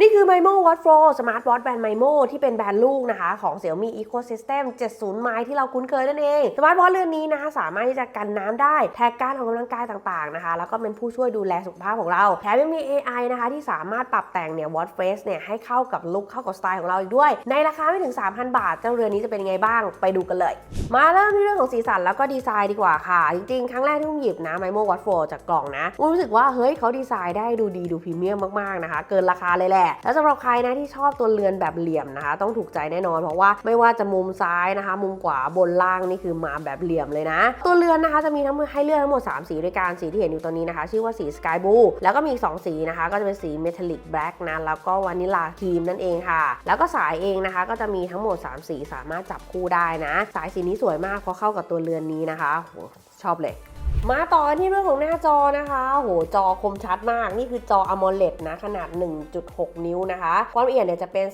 นี่ คือ MIMO Watch Pro Smart Watch แบรนด์ MIMO ที่เป็นแบรนด์ลูกนะคะของ Xiaomi Ecosystem 70 ไมล์ที่เราคุ้นเคยนั่นเอง Smart Watch เรือนนี้นะคะสามารถที่จะกันน้ำได้ แท็กการออกกำลังกายต่างๆนะคะ แล้วก็เป็นผู้ช่วยดูแลสุขภาพของเรา แถมยังมี AI นะคะที่สามารถปรับแต่งเนี่ย Watch Face เนี่ยให้เข้ากับลุคเข้ากับสไตล์ของเราอีกด้วย ในราคาไม่ถึง 3,000 บาท เจ้าเรือนนี้จะเป็นยังไงบ้างไปดูกันเลย มาเริ่มที่เรื่องของสีสันแล้วก็ดีไซน์ดีกว่าค่ะ จริงๆ ครั้งแรกที่อุ้มหยิบนะ MIMO Watch Pro จากกล่องนะอุ้มรู้สึกว่าเฮ้ยเขาดีไซน์ได้ดูดีดูพรีเมียมมากๆนะคะ เกินราคาเลยแหละแล้วสำหรับใครนะที่ชอบตัวเรือนแบบเหลี่ยมนะคะ ต้องถูกใจแน่นอนเพราะว่าไม่ว่าจะมุมซ้ายนะคะ มุมขวาบนล่างนี่คือมาแบบเหลี่ยมเลยนะ ตัวเรือนนะคะจะมีทั้งหมดให้เลือกทั้งหมด 3 สีด้วยกันสีที่เห็นอยู่ตอนนี้นะคะ ชื่อว่าสี Sky Blue แล้วก็มีอีก 2 สีนะคะ ก็จะเป็นสี Metallic Black นะแล้วก็วานิลาครีมนั่นเองค่ะ แล้วก็สายเองนะคะ ก็จะมีทั้งหมด 3 สีสามารถจับคู่ได้นะ สายสีนี้สวยมากเพราะเข้ากับตัวเรือนนี้นะคะโหชอบเลย มาต่อนที่เรื่องของหน้าจอนะคะโหจอคมชัดมาก นี่คือจอ AMOLED นะ ขนาด 1.6 นิ้วนะคะ ความละเอียดเนี่ยจะเป็น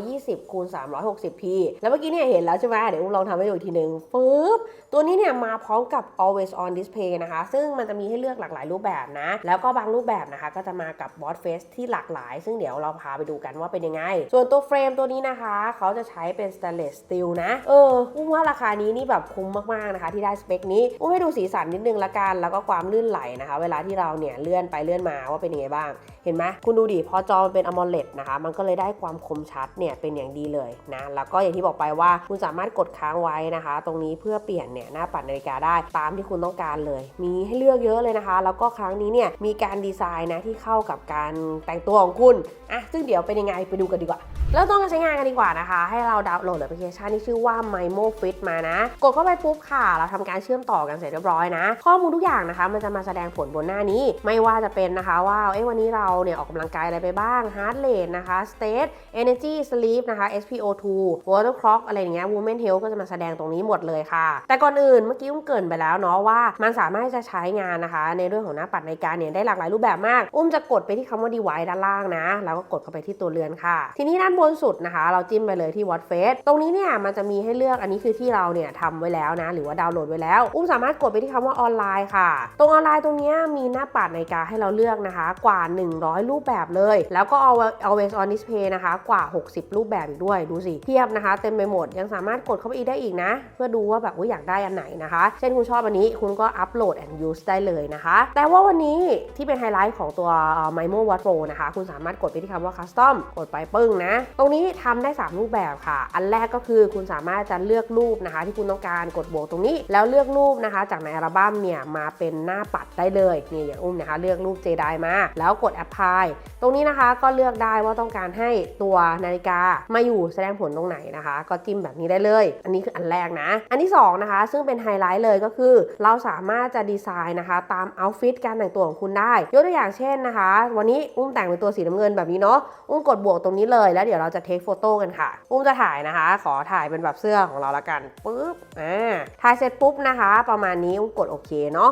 320คูณ 360p แล้วเมื่อกี้เนี่ยเห็นแล้วใช่ไหมเดี๋ยวอุ้มลองทำให้ดูอีกทีหนึ่งปึ๊บ ตัวนี้เนี่ยมาพร้อมกับ always on display นะคะ ซึ่งมันจะมีให้เลือกหลากหลายรูปแบบนะ แล้วก็บางรูปแบบนะคะ ก็จะมากับ watch face ที่หลากหลาย ซึ่งเดี๋ยวเราพาไปดูกันว่าเป็นยังไง ส่วนตัวเฟรมตัวนี้นะคะ เขาจะใช้เป็น stainless steel นะ เอออุ้มว่าราคานี้นี่แบบคุ้มมากๆนะคะ ที่ได้สเปคนี้อุ้มให้ดูสีสันนิดนึงละกันแล้วก็ความลื่นไหลนะคะ เวลาที่เราเนี่ยเลื่อนไปเลื่อนมาว่าเป็นยังไงบ้าง เห็นไหมคุณดูดิพอจอมันเป็น AMOLED นะคะ มันก็เลยได้ความคมชัดเนี่ยเป็นอย่างดีเลยนะแล้วก็อย่างที่บอกไปว่าคุณสามารถกดค้างไว้นะคะ ตรงนี้เพื่อเปลี่ยนเนี่ยหน้าปัดนาฬิกาได้ตามที่คุณต้องการเลย มีให้เลือกเยอะเลยนะคะ แล้วก็ครั้งนี้เนี่ยมีการดีไซน์นะที่เข้ากับการแต่งตัวของคุณอะซึ่งเดี๋ยวเป็นยังไงไปดูกันดีกว่า แล้วต้องการใช้งานกันดีกว่านะคะ ให้เราดาวน์โหลดแอปพลิเคชันที่ชื่อว่า MIMO Fit มานะ กดเข้าไปปุ๊บค่ะ เราทำการเชื่อมต่อกันเสร็จเรียบร้อยนะ ข้อมูลทุกอย่างนะคะ มันจะมาแสดงผลบนหน้านี้ ไม่ว่าจะเป็นนะคะว่าเอ้วันนี้เราเนี่ยออกกำลังกายอะไรไปบ้าง heart rate นะคะ state energy sleep นะคะ SPO2 water clock อะไรอย่างเงี้ย women health ก็จะมาแสดงตรงนี้หมดเลยค่ะ แต่ก่อนอื่นเมื่อกี้อุ้มเกินไปแล้วเนาะว่ามันสามารถจะใช้งานนะคะ ในเรื่องของหน้าปัดนาฬิกาเนี่ยได้หลากหลายรูปแบบมาก อุ้มจะกดไปที่คำว่า device ด้านล่างนะแล้วก็กดเข้าไปที่ตัวเรือนค่ะ ทีนี้ด้านบนสุดนะคะ เราจิ้มไปเลยที่ What face ตรงนี้เนี่ยมันจะมีให้เลือกอันนี้คือที่เราเนี่ยทำไว้แล้วนะ หรือว่าดาวน์โหลดไว้แล้ว อุ้มสามารถกดไปที่คำว่าออนไลน์ค่ะ ตรงออนไลน์ตรงนี้มีหน้าปัดนาฬิกาให้เราเลือกนะคะ กว่า 100 รูปแบบเลย แล้วก็เอา always on display นะคะ กว่า 60 รูปแบบอีกด้วยดูสิเทียบนะคะ เต็มไปหมดยังสามารถกดเข้าไปอีกได้อีกนะ เพื่อดูว่าแบบว่าอยากได้อันไหนนะคะ เช่นคุณชอบอันนี้คุณก็อัปโหลด and use ได้เลยนะคะ แต่ว่าวันนี้ที่เป็นไฮไลท์ของตัว MIMO Watch Pro นะคะ คุณสามารถกดไปที่คำว่า custom กดไปปึ้งนะตรงนี้ทำได้ 3 รูปแบบค่ะ อันแรกก็คือคุณสามารถจะเลือกรูปนะคะ ที่คุณต้องการกดบวกตรงนี้ แล้วเลือกรูปนะคะ จากในอัลบั้มเนี่ยมาเป็นหน้าปัดได้เลยนี่อย่างอุ้มนะคะ เลือกรูปเจไดมา แล้วกด apply ตรงนี้นะคะก็เลือกได้ว่าต้องการให้ตัวนาฬิกามาอยู่แสดงผลตรงไหนนะคะ ก็จิ้มแบบนี้ได้เลย อันนี้คืออันแรกนะ อันที่สองนะคะ ซึ่งเป็นไฮไลท์เลยก็คือ เราสามารถจะดีไซน์นะคะ ตามเอาฟิตการแต่งตัวของคุณได้ ยกตัวอย่างเช่นนะคะ วันนี้อุ้มแต่งเป็นตัวสีน้ำเงินแบบนี้เนาะอุ้มกดบวกตรงนี้เลยแล้วเดี๋ยวเราจะเทคโฟโต้กันค่ะอุ้มจะถ่ายนะคะ ขอถ่ายเป็นแบบเสื้อของเราละกันปุ๊บอ่าถ่ายเสร็จปุ๊บนะคะ ประมาณนี้อุ้มกดโอเคเนาะ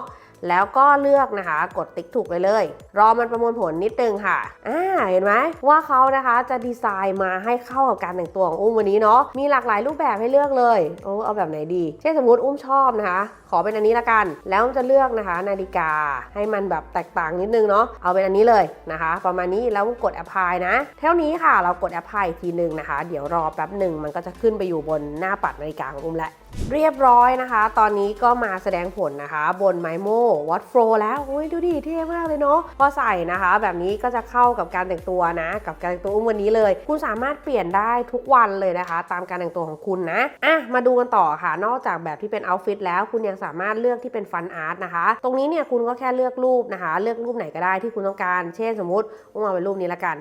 แล้วก็เลือกนะคะ กดติ๊กถูกไปเลย รอมันประมวลผลนิดนึงค่ะอ่าเห็นไหมว่าเขานะคะจะดีไซน์มาให้เข้ากับการแต่งตัวของอุ้มวันนี้เนาะมีหลากหลายรูปแบบให้เลือกเลยโอ้เอาแบบไหนดี เช่นสมมติอุ้มชอบนะคะ ขอเป็นอันนี้ละกัน แล้วจะเลือกนะคะ นาฬิกาให้มันแบบแตกต่างนิดนึงเนาะเอาเป็นอันนี้เลยนะคะ ประมาณนี้แล้วอุ้มกด apply นะเท่านี้ค่ะเรากด apply อีกทีหนึ่งนะคะ เดี๋ยวรอแป๊บหนึ่งมันก็จะขึ้นไปอยู่บนหน้าปัดนาฬิกาของอุ้มแล้วเรียบร้อยนะคะ ตอนนี้ก็มาแสดงผลนะคะ บน MIMO Watch Pro แล้วโอ้ยดูดิเท่มากเลยเนาะพอใส่นะคะ แบบนี้ก็จะเข้ากับการแต่งตัวนะ กับการแต่งตัวอุ้มวันนี้เลย คุณสามารถเปลี่ยนได้ทุกวันเลยนะคะ ตามการแต่งตัวของคุณนะอะมาดูกันต่อค่ะ นอกจากแบบที่เป็นเอาฟิตแล้ว คุณยังสามารถเลือกที่เป็นฟันอาร์ตนะคะ ตรงนี้เนี่ยคุณก็แค่เลือกรูปนะคะ เลือกรูปไหนก็ได้ที่คุณต้องการ เช่นสมมติอุ้มเอาเป็นรูปนี้ละกัน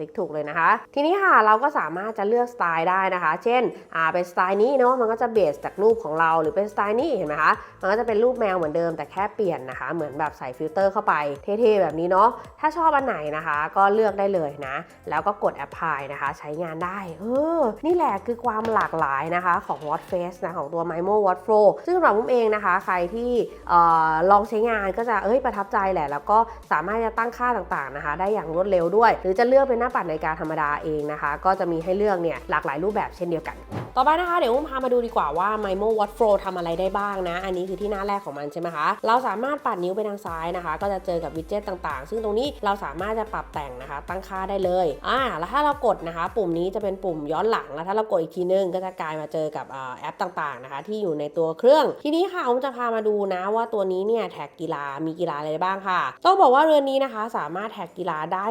ติ๊กถูกเลยนะคะ ทีนี้ค่ะเราก็สามารถจะเลือกสไตล์ได้นะคะ เช่นอ่าเป็นสไตล์นี้เนาะมันก็จะเบสจากรูปของเราหรือเป็นสไตล์นี้เห็นไหมคะมันก็จะเป็นรูปแมวเหมือนเดิมแต่แค่เปลี่ยนนะคะ เหมือนแบบใส่ฟิลเตอร์เข้าไปเท่ๆแบบนี้เนาะถ้าชอบอันไหนนะคะ ก็เลือกได้เลยนะ แล้วก็กด apply นะคะ ใช้งานได้เออนี่แหละคือความหลากหลายนะคะของ w a t Face นะของตัว MIMO Watch Pro ซึ่งสำหรับผมเองนะคะ ใครที่ออลองใช้งานก็จะเอ้ยประทับใจแหละ แล้วก็สามารถจะตั้งค่าต่างๆนะคะ ได้อย่างรวดเร็วด้วย หรือจะเลือกเป็นหน้าปัดนาฬิกาธรรมดาเองนะคะ ก็จะมีให้เลือกเนี่ยหลากหลายรูปแบบเช่นเดียวกันต่อไปนะคะเดี๋ยวอุ้มพามาดูดีกว่าว่า MIMO Watch Flow ทำอะไรได้บ้างนะ อันนี้คือที่หน้าแรกของมันใช่ไหมคะ เราสามารถปัดนิ้วไปทางซ้ายนะคะ ก็จะเจอกับวิดเจ็ตต่างๆ ซึ่งตรงนี้เราสามารถจะปรับแต่งนะคะ ตั้งค่าได้เลยอ่าแล้วถ้าเรากดนะคะ ปุ่มนี้จะเป็นปุ่มย้อนหลัง แล้วถ้าเรากดอีกทีนึงก็จะกลายมาเจอกับอแอปต่างๆนะคะ ที่อยู่ในตัวเครื่อง ทีนี้ค่ะอุ้มจะพามาดูนะว่าตัวนี้เนี่ยแท็กกีฬามีกีฬาอะไรบ้างค่ะต้องบอกว่าเรือนนี้นะคะ สามารถแท็กกีฬาได้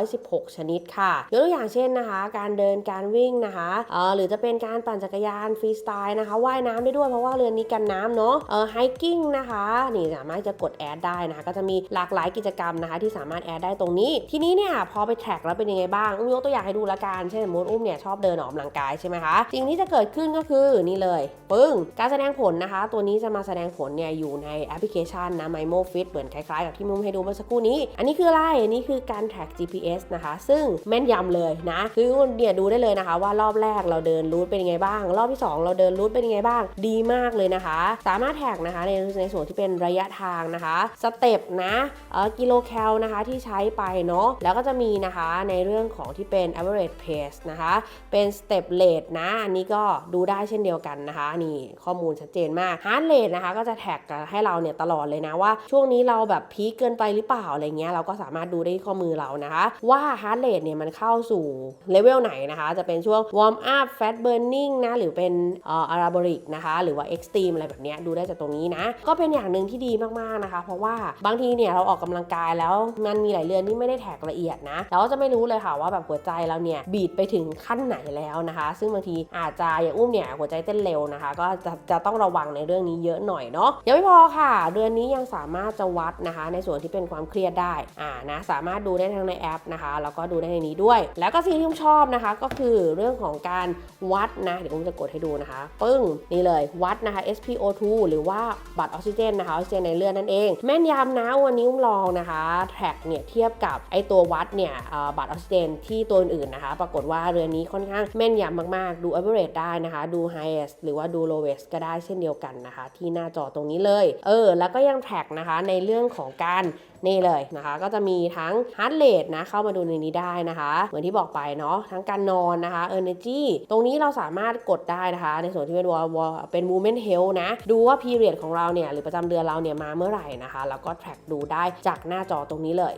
116 ชนิดค่ะยกตัวอย่างเช่นนะคะ การเดินการวิ่งนะคะเอ่อหรือจะเป็นการปั่นจักรยานฟรีสไตล์นะคะว่ายน้ำได้ด้วยเพราะว่าเรือนนี้กันน้ำเนาะเออไฮกิ้งนะคะนี่สามารถจะกดแอดได้นะคะก็จะมีหลากหลายกิจกรรมนะคะ ที่สามารถแอดได้ตรงนี้ ทีนี้เนี่ยพอไปแท็กแล้วเป็นยังไงบ้างอุ้มยกตัวอย่างให้ดูละกันเช่นสมมติอุ้มเนี่ยชอบเดินออกกำลังกายใช่ไหมคะสิ่งที่จะเกิดขึ้นก็คือนี่เลยปึ้งการแสดงผลนะคะ ตัวนี้จะมาแสดงผลเนี่ยอยู่ในแอปพลิเคชันนะ MIMO Fit เหมือนคล้ายๆกับที่มุมให้ดูเมื่อสักครู่นี้ อันนี้คืออะไรอันนี้คือการ track GPS นะคะ ซึ่งแม่นยำเลยนะคือเนี่ยดูได้เลยนะคะว่ารอบแรกเราเดินรูทเป็นยังไงังไงบ้าง รอบที่ 2 เราเดินรูทเป็นยังไงบ้าง ดีมากเลยนะคะ สามารถแท็กนะคะในในส่วนที่เป็นระยะทางนะคะสเต็ปนะเออกิโลแคลนะคะที่ใช้ไปเนาะแล้วก็จะมีนะคะในเรื่องของที่เป็น average pace นะคะเป็น step rate นะอันนี้ก็ดูได้เช่นเดียวกันนะคะ นี่ข้อมูลชัดเจนมาก heart rate นะคะก็จะแท็กให้เราเนี่ยตลอดเลยนะว่า ช่วงนี้เราแบบพีคเกินไปหรือเปล่าอะไรเงี้ยเราก็สามารถดูได้ที่ข้อมือเรานะคะ ว่า heart rate เนี่ยมันเข้าสู่เลเวลไหนนะคะ จะเป็นช่วง warm up fat burning นะหรือเป็นอ่อ anabolic นะคะหรือว่า extreme อะไรแบบนี้ดูได้จากตรงนี้นะ ก็เป็นอย่างหนึ่งที่ดีมากๆนะคะ เพราะว่าบางทีเนี่ยเราออกกำลังกายแล้วมันมีหลายเรือนที่ไม่ได้แท็กละเอียดนะเราก็จะไม่รู้เลยค่ะว่าแบบหัวใจเราเนี่ยบีดไปถึงขั้นไหนแล้วนะคะ ซึ่งบางทีอาจจะอย่างอุ้มเนี่ยหัวใจเต้นเร็วนะคะ ก็จะจะต้องระวังในเรื่องนี้เยอะหน่อยเนาะยังไม่พอค่ะ เดือนนี้ยังสามารถจะวัดนะคะ ในส่วนที่เป็นความเครียดได้อ่านะสามารถดูได้ทั้งในแอปนะคะแล้วก็ดูได้ในนี้ด้วย แล้วก็สิ่งที่อุ้มชอบนะคะก็คือเรื่องของการวัดนะ เดี๋ยวอุ้มจะกดให้ดูนะคะ ปึ้ง นี่เลยวัดนะคะ SpO2 หรือว่าบัตรออกซิเจนนะคะออกซิเจนในเลือดนั่นเอง แม่นยำนะวันนี้อุ้มลองนะคะแท็กเนี่ยเทียบกับไอตัววัดเนี่ยบัตรออกซิเจนที่ตัวอื่นๆนะคะ ปรากฏว่าเรือนนี้ค่อนข้างแม่นยำมากๆ ดู average ได้นะคะ ดู highest หรือว่าดู lowest ก็ได้เช่นเดียวกันนะคะ ที่หน้าจอตรงนี้เลย เออ แล้วก็ยังแท็กนะคะในเรื่องของการ นี่เลยนะคะ ก็จะมีทั้งฮาร์ดเรทนะเข้ามาดูในนี้ได้นะคะ เหมือนที่บอกไปเนาะทั้งการนอนนะคะ energy ตรงนี้เราสามารถกดได้นะคะ ในส่วนที่เป็นวอลเป็น movement health นะ ดูว่า period ของเราเนี่ยหรือประจำเดือนเราเนี่ยมาเมื่อไหร่นะคะ แล้วก็ track ดูได้จากหน้าจอตรงนี้เลย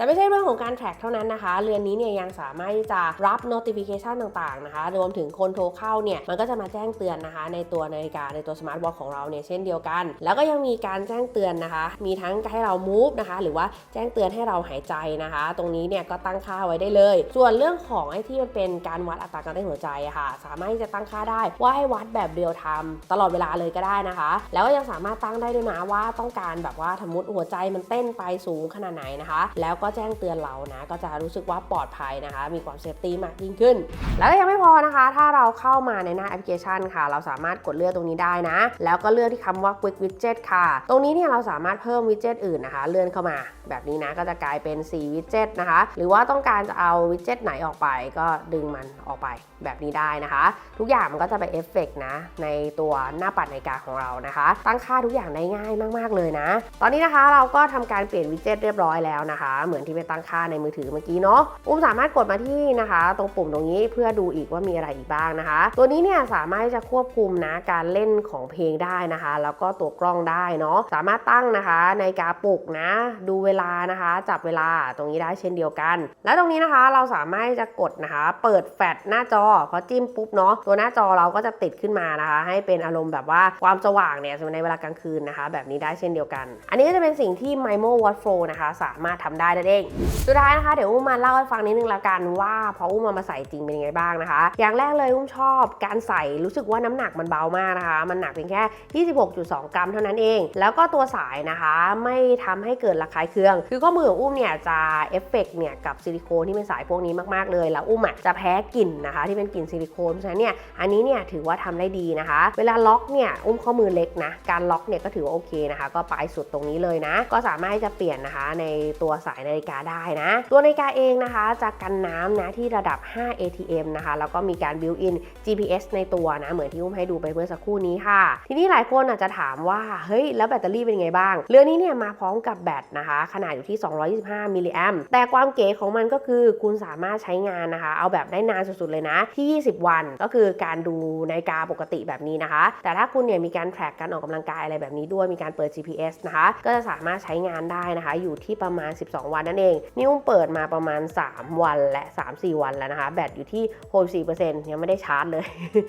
แต่ไม่ใช่เรื่องของการ track เท่านั้นนะคะ เรือนนี้เนี่ยยังสามารถที่จะรับ notification ต่างๆนะคะ รวมถึงคนโทรเข้าเนี่ยมันก็จะมาแจ้งเตือนนะคะ ในตัวนาฬิกาในตัวสมาร์ทวอทของเราเนี่ยเช่นเดียวกัน แล้วก็ยังมีการแจ้งเตือนนะคะ มีทั้งให้เรา move นะคะ หรือว่าแจ้งเตือนให้เราหายใจนะคะ ตรงนี้เนี่ยก็ตั้งค่าไว้ได้เลย ส่วนเรื่องของไอ้ที่มันเป็นการวัดอัตราการเต้นหัวใจอะค่ะ สามารถที่จะตั้งค่าได้ว่าให้วัดแบบเรียลไทม์ตลอดเวลาเลยก็ได้นะคะ แล้วก็ยังสามารถตั้งได้ด้วยนะว่าต้องการแบบว่าสมมติหัวใจมันเต้นไปสูงขนาดไหนนะคะ แล้วก็แจ้งเตือนเรานะ ก็จะรู้สึกว่าปลอดภัยนะคะ มีความเซฟตี้มากยิ่งขึ้น แล้วก็ยังไม่พอนะคะ ถ้าเราเข้ามาในหน้าแอปพลิเคชันค่ะ เราสามารถกดเลือกตรงนี้ได้นะ แล้วก็เลือกที่คำว่า Quick Widget ค่ะ ตรงนี้เนี่ยเราสามารถเพิ่มวิดเจ็ตอื่นนะคะ เลื่อนเข้ามา แบบนี้นะก็จะกลายเป็น4วิดเจ็ตนะคะ หรือว่าต้องการจะเอาวิดเจ็ตไหนออกไป ก็ดึงมันออกไปแบบนี้ได้นะคะ ทุกอย่างมันก็จะไปเอฟเฟกต์นะในตัวหน้าปัดนาฬิกาของเรานะคะ ตั้งค่าทุกอย่างได้ง่ายมาก ๆ เลยนะ ตอนนี้นะคะเราก็ทำการเปลี่ยนวิดเจ็ตเรียบร้อยแล้วนะคะเหมือนที่ไปตั้งค่าในมือถือเมื่อกี้เนาะอุ้มสามารถกดมาที่นะคะ ตรงปุ่มตรงนี้เพื่อดูอีกว่ามีอะไรอีกบ้างนะคะ ตัวนี้เนี่ยสามารถที่จะควบคุมนะการเล่นของเพลงได้นะคะ แล้วก็ตัวกล้องได้เนาะสามารถตั้งนะคะในกาปลุกนะ ดูเวลานะคะ จับเวลาตรงนี้ได้เช่นเดียวกัน แล้วตรงนี้นะคะเราสามารถจะกดนะคะ เปิดแฟลชหน้าจอพอจิ้มปุ๊บเนาะตัวหน้าจอเราก็จะติดขึ้นมานะคะ ให้เป็นอารมณ์แบบว่าความสว่างเนี่ยในเวลากลางคืนนะคะ แบบนี้ได้เช่นเดียวกัน อันนี้ก็จะเป็นสิ่งที่ MIMO Watch Flow นะคะ สามารถทำได้นั่นเอง สุดท้ายนะคะเดี๋ยวอุ้มมาเล่าให้ฟังนิดนึงละกันว่าพออุ้มเอามาใส่จริงเป็นยังไงบ้างนะคะ อย่างแรกเลยอุ้มชอบการใส่รู้สึกว่าน้ำหนักมันเบามากนะคะ มันหนักเพียงแค่ 26.2 กรัมเท่านั้นเอง แล้วก็ตัวสายนะคะไม่ทำให้เกิดระคายเคือง คือข้อมือของอุ้มเนี่ยจะเอฟเฟกต์เนี่ยกับซิลิโคนที่เป็นสายพวกนี้มากๆเลยแล้วอุ้มอะจะแพ้กลิ่นนะคะ ที่เป็นกลิ่นซิลิโคนเพราะฉะนั้นเนี่ยอันนี้เนี่ยถือว่าทำได้ดีนะคะ เวลาล็อกเนี่ยอุ้มข้อมือเล็กนะการล็อกเนี่ยก็ถือว่าโอเคนะคะ ก็ปลายสุดตรงนี้เลยนะ ก็สามารถจะเปลี่ยนนะคะในตัวสายนนาฬิกาได้นะ ตัวนาฬิกาเองนะคะจะกันน้ำนะที่ระดับ 5 ATM นะคะแล้วก็มีการ built in GPS ในตัวนะเหมือนที่อุ้มให้ดูไปเมื่อสักครู่นี้ค่ะ ทีนี้หลายคนอาจจะถามว่าเฮ้ยแล้วแบตเตอรี่เป็นยังไงบ้าง เรือนี้เนี่ยมาพร้อมกับแบตนะคะ ขนาดอยู่ที่ 225 มิลลิแอมแต่ความเก๋ของมันก็คือคุณสามารถใช้งานนะคะ เอาแบบได้นานสุดๆเลยนะ ที่ 20 วันก็คือการดูนาฬิกาปกติแบบนี้นะคะ แต่ถ้าคุณเนี่ยมีการ track การออกกำลังกายอะไรแบบนี้ด้วยมีการเปิด GPS นะคะ ก็จะสามารถใช้งานได้นะคะ อยู่ที่ประมาณ 12 วันนั่นเอง นี่อุ้มเปิดมาประมาณ 3 วันและ 3-4 วันแล้วนะคะ แบตอยู่ที่ 64%ยังไม่ได้ชาร์จเลย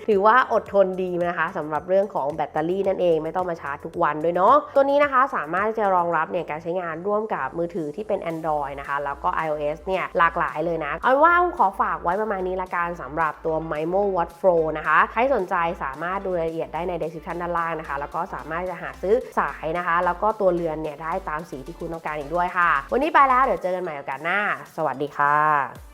ถือว่าอดทนดีนะคะสำหรับเรื่องของแบตเตอรี่นั่นเองไม่ต้องมาชาร์จทุกวันด้วยเนาะตัวนี้นะคะสามารถที่จะรองรับเนี่ยการใช้งานร่วมกับมือถือที่เป็น Android นะคะ แล้วก็ iOS เนี่ยหลากหลายเลยนะ เอาเป็นว่าขอฝากไว้ประมาณนี้ละกันสำหรับตัว Mimo Watch Pro นะคะ ใครสนใจสามารถดูรายละเอียดได้ใน description ด้านล่างนะคะ แล้วก็สามารถจะหาซื้อสายนะคะ แล้วก็ตัวเรือนเนี่ยได้ตามสีที่คุณต้องการอีกด้วยค่ะ วันนี้ไปแล้วเดี๋ยวเจอกันใหม่โอกาสหน้า สวัสดีค่ะ